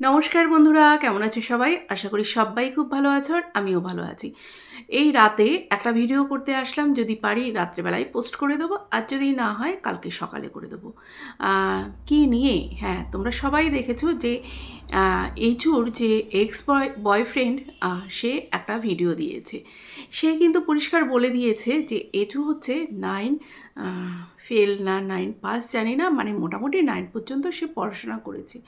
নমস্কার বন্ধুরা, কেমন আছো সবাই? আশা করি সবাই খুব ভালো আছো আর আমিও ভালো আছি। এই রাতে একটা ভিডিও করতে আসলাম, যদি পারি রাত্রেবেলায় পোস্ট করে দেবো, আর যদি না হয় কালকে সকালে করে দেবো। কি নিয়ে? হ্যাঁ তোমরা সবাই দেখেছ যে এইচুর যে এক্স বয় বয়ফ্রেন্ড সে একটা ভিডিও দিয়েছে। সে কিন্তু পরিষ্কার বলে দিয়েছে যে এচু হচ্ছে নাইন ফেল না নাইন পাস জানি না মানে মোটামুটি নাইন পর্যন্ত সে পড়াশোনা করেছে।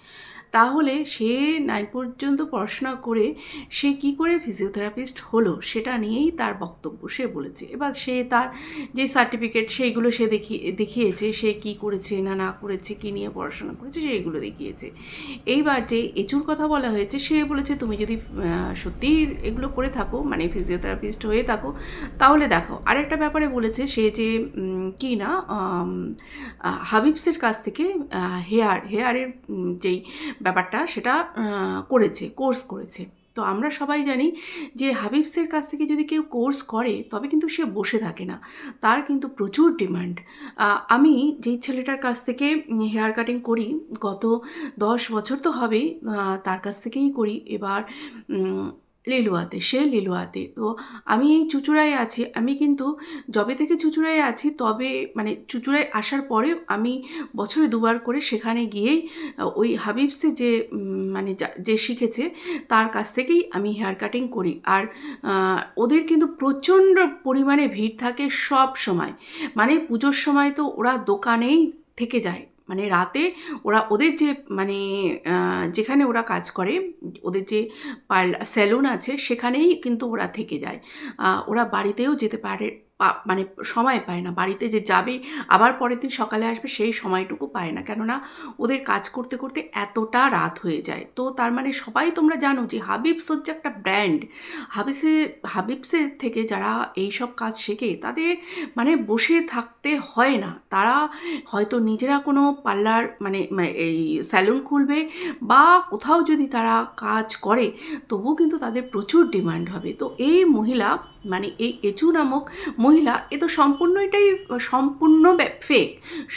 তাহলে সে নাইন পর্যন্ত পড়াশোনা করে সে কি করে ফিজিওথেরাপিস্ট হলো, সেটা নিয়েই তার বক্তব্য সে বলেছে। এবার সে তার যে সার্টিফিকেট সেইগুলো সে দেখিয়ে দেখিয়েছে সে কি করেছে না না করেছে কি নিয়ে পড়াশোনা করেছে সেইগুলো দেখিয়েছে। এইবার যে এচুর কথা বলা হয়েছে সে বলেছে তুমি যদি আহ, সত্যিই এগুলো করে থাকো মানে ফিজিওথেরাপিস্ট হয়ে থাকো তাহলে দেখো আরেকটা ব্যাপারে বলেছে সে যে কি না হাবিবসের কাছ থেকে হেয়ার হেয়ারের যেই ব্যাপারটা সেটা করেছে কোর্স করেছে। তো আমরা সবাই জানি যে হাবিবসের কাছ থেকে যদি কেউ কোর্স করে, তবে কিন্তু সে বসে থাকে না। তার কিন্তু প্রচুর ডিমান্ড। আমি যেই ছেলেটার কাছ থেকে হেয়ার কাটিং করি, গত দশ বছর তো হবে তার কাছ থেকেই করি। এবার লিলুয়াতে, সে লিলুয়াতে। তো আমি এই চুচুড়ায় আছি, আমি কিন্তু যবে থেকে চুচুড়ায় আছি, তবে মানে চুচুড়ায় আসার পরেও আমি বছরে দুবার করে সেখানে গিয়েই ওই হাবিবসে যে মানে যা- যে শিখেছে, তার কাছ থেকেই আমি হেয়ার কাটিং করি। আর ওদের কিন্তু প্রচণ্ড পরিমাণে ভিড় থাকে সব সময়। মানে পুজোর সময় তো ওরা দোকানেই থেকে যায়। মানে রাতে ওরা ওদের যে মানে যেখানে ওরা কাজ করে, ওদের যে পার্লার, স্যালুন আছে সেখানেই কিন্তু ওরা থেকে যায়। ওরা বাড়িতেও যেতে পারে মানে সময় পায় না। বাড়িতে যে যাবে, আবার পরের দিন সকালে আসবে, সেই সময়টুকু পায় না। কেননা ওদের কাজ করতে করতে এতটা রাত হয়ে যায়। তো তার মানে সবাই তোমরা জানো যে হাবিবস হচ্ছে একটা ব্র্যান্ড। হাবিবসে হাবিবসের থেকে যারা এই সব কাজ শেখে, তাদের মানে বসে থাকতে হয় না। তারা হয়তো নিজেরা কোনো পার্লার মানে এই স্যালুন খুলবে বা কোথাও যদি তারা কাজ করে, তবুও কিন্তু তাদের প্রচুর ডিমান্ড হবে। তো এই মহিলা মানে এই এচু নামক মহিলা, এ তো সম্পূর্ণ এটাই সম্পূর্ণ ফেক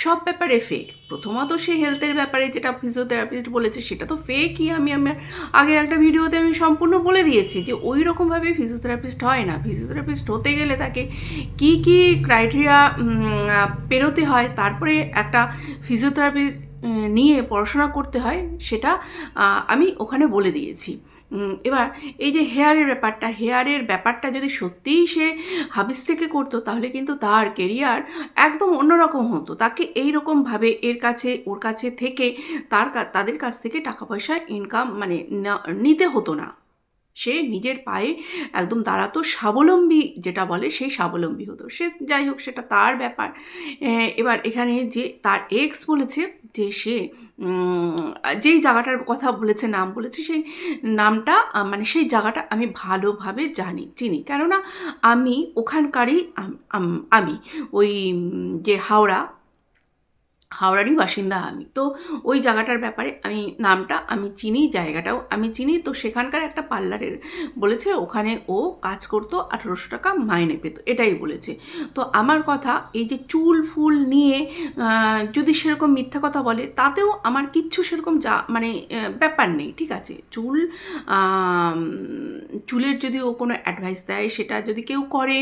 সব ব্যাপারে ফেক প্রথমত সে হেলথের ব্যাপারে যেটা ফিজিওথেরাপিস্ট বলেছে, সেটা তো ফেকই আমি আমার আগের একটা ভিডিওতে আমি সম্পূর্ণ বলে দিয়েছি যে ওই রকমভাবে ফিজিওথেরাপিস্ট হয় না। ফিজিওথেরাপিস্ট হতে গেলে তাকে কি কি ক্রাইটেরিয়া পেরোতে হয়, তারপরে একটা ফিজিওথেরাপিস্ট নিয়ে পড়াশোনা করতে হয়, সেটা আমি ওখানে বলে দিয়েছি। এবার এই যে হেয়ারের ব্যাপারটা হেয়ারের ব্যাপারটা যদি সত্যিই সে হাবিস থেকে করতো, তাহলে কিন্তু তার কেরিয়ার একদম অন্যরকম হতো। তাকে এই রকমভাবে এর কাছে, ওর কাছে থেকে তার তাদের কাছ থেকে টাকা পয়সা ইনকাম মানে নিতে হতো না। সে নিজের পায়ে একদম দাঁড়াতো, স্বাবলম্বী যেটা বলে সেই স্বাবলম্বী হতো। সে যাই হোক, সেটা তার ব্যাপার। এবার এখানে যে তার এক্স বলেছে যে সে যেই জায়গাটার কথা বলেছে, নাম বলেছে, সেই নামটা মানে সেই জায়গাটা আমি ভালোভাবে জানি, চিনি। কেননা আমি ওখানকারই আম- ওই যে হাওড়া হাওড়ারই বাসিন্দা আমি। তো ওই জায়গাটার ব্যাপারে আমি নামটা, আমি চিনি জায়গাটাও, আমি চিনি তো সেখানকার একটা পার্লারের বলেছে ওখানে ও কাজ করতো আঠেরোশো টাকা মাইনে পেত, এটাই বলেছে। তো আমার কথা এই যে চুল ফুল নিয়ে যদি সেরকম মিথ্যা কথা বলে তাতেও আমার কিচ্ছু সেরকম যা মানে ব্যাপার নেই, ঠিক আছে? চুল চুলের যদি ও কোনো অ্যাডভাইস দেয়, সেটা যদি কেউ করে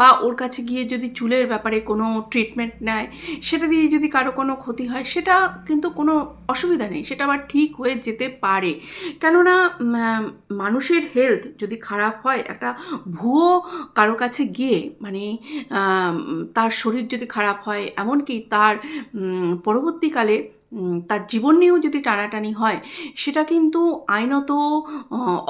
বা ওর কাছে গিয়ে যদি চুলের ব্যাপারে কোনো ট্রিটমেন্ট নেয়, সেটা দিয়ে যদি কারও কোনো ক্ষতি হয়, সেটা কিন্তু কোনো অসুবিধা নেই, সেটা আবার ঠিক হয়ে যেতে পারে। কেননা মানুষের হেলথ যদি খারাপ হয়, একটা ভুয়ো কারও কাছে গিয়ে মানে তার শরীর যদি খারাপ হয়, এমনকি তার পরবর্তীকালে তার জীবন নিয়েও যদি টানাটানি হয়, সেটা কিন্তু আইনত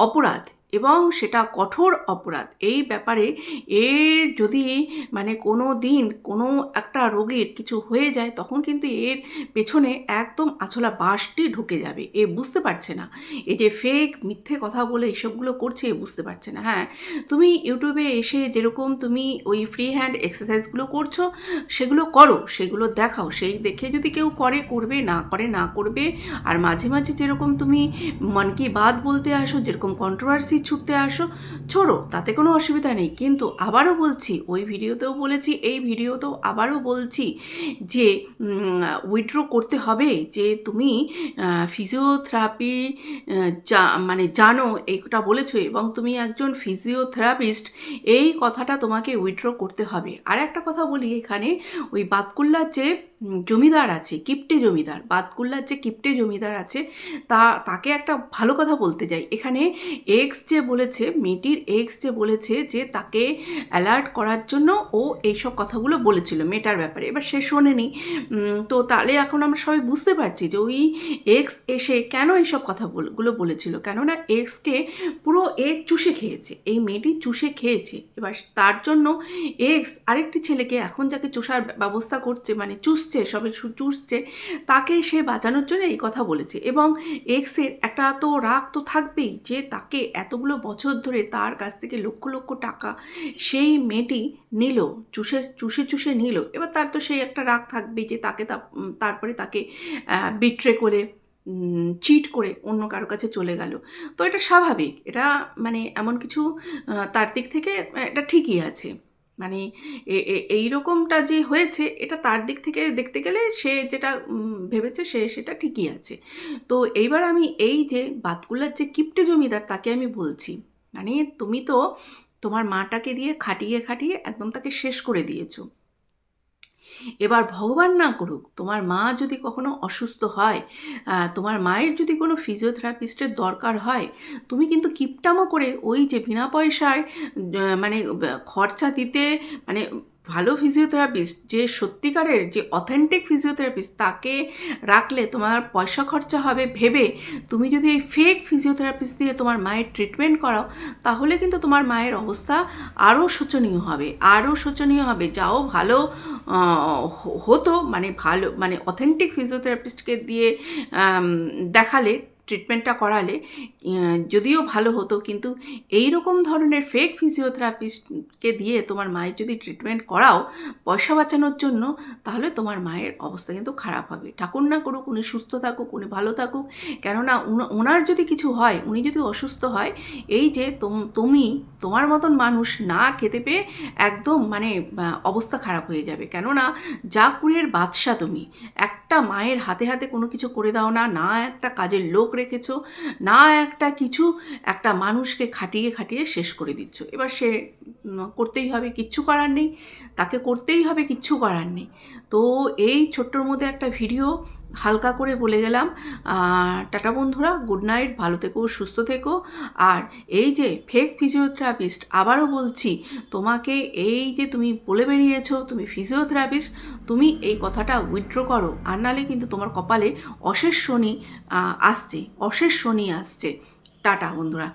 অপরাধ। এবং সেটা কঠোর অপরাধ। এই ব্যাপারে এর যদি মানে কোনো দিন কোনো একটা রোগীর কিছু হয়ে যায়, তখন কিন্তু এর পেছনে একদম আছলা বাসটি ঢুকে যাবে। এ বুঝতে পারছে না। এ যে ফেক মিথ্যে কথা বলে এসবগুলো করছে, এ বুঝতে পারছে না। হ্যাঁ তুমি ইউটিউবে এসে যেরকম তুমি ওই ফ্রি হ্যান্ড এক্সারসাইজগুলো করছ, সেগুলো করো, সেগুলো দেখাও। সেই দেখে যদি কেউ করে, করবে, না করে, না করবে, আর মাঝে মাঝে যেরকম তুমি মন কি বাত বলতে আসো, যেরকম কন্ট্রোভার্সি কাছাকাছি ছুটতে আসো। ছোড়ো, তাতে কোনো অসুবিধা নেই। কিন্তু আবারও বলছি, ওই ভিডিওতেও বলেছি, এই ভিডিওতেও আবারও বলছি যে উইথড্র করতে হবে, যে তুমি ফিজিওথেরাপি যা মানে জানো, এইটা বলেছ এবং তুমি একজন ফিজিওথেরাপিস্ট এই কথাটা তোমাকে উইথড্র করতে হবে। আর একটা কথা বলি এখানে, ওই বাতকুল্লার যে জমিদার আছে, কিপ্টে জমিদার, বাতকুল্লার যে কিপ্টে জমিদার আছে, তা, তাকে একটা ভালো কথা বলতে যাই। এখানে এক্স যে বলেছে, মেয়েটির এক্স যে বলেছে যে তাকে অ্যালার্ট করার জন্য ও এইসব কথাগুলো বলেছিল মেয়েটার ব্যাপারে। এবার সে শোনেনি। তো তাহলে এখন আমরা সবাই বুঝতে পারছি যে ওই এক্স এসে কেন এইসব কথাগুলো বলেছিল? কেননা এক্সকে পুরো এক্স চুষে খেয়েছে। এই মেয়েটি চুষে খেয়েছে। এবার তার জন্য এক্স আরেকটি ছেলেকে এখন যাকে চুষার ব্যবস্থা করছে মানে চুষছে, সবে চুষছে, তাকে সে বাঁচানোর জন্য এই কথা বলেছে। এবং এক্সের একটা তো রাগ তো থাকবেই যে তাকে এতগুলো বছর ধরে তার কাছ থেকে লক্ষ লক্ষ টাকা সেই মেয়েটি নিল, চুষে চুষে চুষে নিল। এবার তার তো সেই একটা রাগ থাকবে যে তাকে তারপরে তাকে বিট্রে করে চিট করে অন্য কারও কাছে চলে গেল। তো এটা স্বাভাবিক। এটা মানে এমন কিছু তার দিক থেকে এটা ঠিকই আছে। মানে এই রকমটা যে হয়েছে, এটা তার দিক থেকে দেখতে গেলে সে যেটা ভেবেছে সে সেটা ঠিকই আছে। তো এইবার আমি এই যে বাতকুলার যে কিপ্টে জমিদার তাকে আমি বলছি মানে তুমি তো তোমার মাটাকে দিয়ে খাটিয়ে খাটিয়ে একদম তাকে শেষ করে দিয়েছ। এবার ভগবান না করুক, তোমার মা যদি কখনো অসুস্থ হয় তোমার মায়ের যদি কোনো ফিজিওথেরাপিস্টের দরকার হয়, তুমি কিন্তু কিপটামো করে ওই যে বিনা পয়সায় মানে খরচা দিতে মানে ভালো ফিজিওথেরাপিস্ট যে সত্যিকারের, যে অথেন্টিক ফিজিওথেরাপিস্ট তাকে রাখলে তোমার পয়সা খরচা হবে ভেবে তুমি যদি এই ফেক ফিজিওথেরাপিস্ট দিয়ে তোমার মায়ের ট্রিটমেন্ট করাও, তাহলে কিন্তু তোমার মায়ের অবস্থা আরও শোচনীয় হবে, আরও শোচনীয় হবে। যাও ভালো হতো মানে ভালো মানে অথেন্টিক ফিজিওথেরাপিস্টকে দিয়ে দেখালে ট্রিটমেন্টটা করালে যদিও ভালো হতো, কিন্তু এই রকম ধরনের ফেক ফিজিওথেরাপিস্টকে দিয়ে তোমার মায়ের যদি ট্রিটমেন্ট করাও পয়সা বাঁচানোর জন্য, তাহলে তোমার মায়ের অবস্থা কিন্তু খারাপ হবে। ঠাকুর না করুক, উনি সুস্থ থাকুক, উনি ভালো থাকুক, কেননা ওনার যদি কিছু হয়, উনি যদি অসুস্থ হয়, এই যে তোম- তুমি, তোমার মতন মানুষ না খেতে পেয়ে একদম মানে অবস্থা খারাপ হয়ে যাবে। কেননা জাকুরের বাদশা তুমি, একটা মায়ের হাতে হাতে কোনো কিছু করে দাও না না একটা কাজের লোক রেখেছো না একটা কিছু একটা মানুষকে খাটিয়ে খাটিয়ে শেষ করে দিচ্ছ। এবার সে করতেই হবে, কিচ্ছু করার নেই। তাকে করতেই হবে, কিচ্ছু করার নেই। তো এই ছোট্টর মধ্যে একটা ভিডিও হালকা করে বলে গেলাম। টাটা বন্ধুরা, গুড নাইট, ভালো থেকো, সুস্থ থেকো। আর এই যে ফেক ফিজিওথেরাপিস্ট আবারও বলছি, তোমাকে এই যে তুমি বলে বেরিয়েছো, তুমি ফিজিওথেরাপিস্ট তুমি এই কথাটা উইথড্র করো। আর নালে কিন্তু তোমার কপালে অশেষ শনি আসছে, অশেষ শনি আসছে। টাটা বন্ধুরা।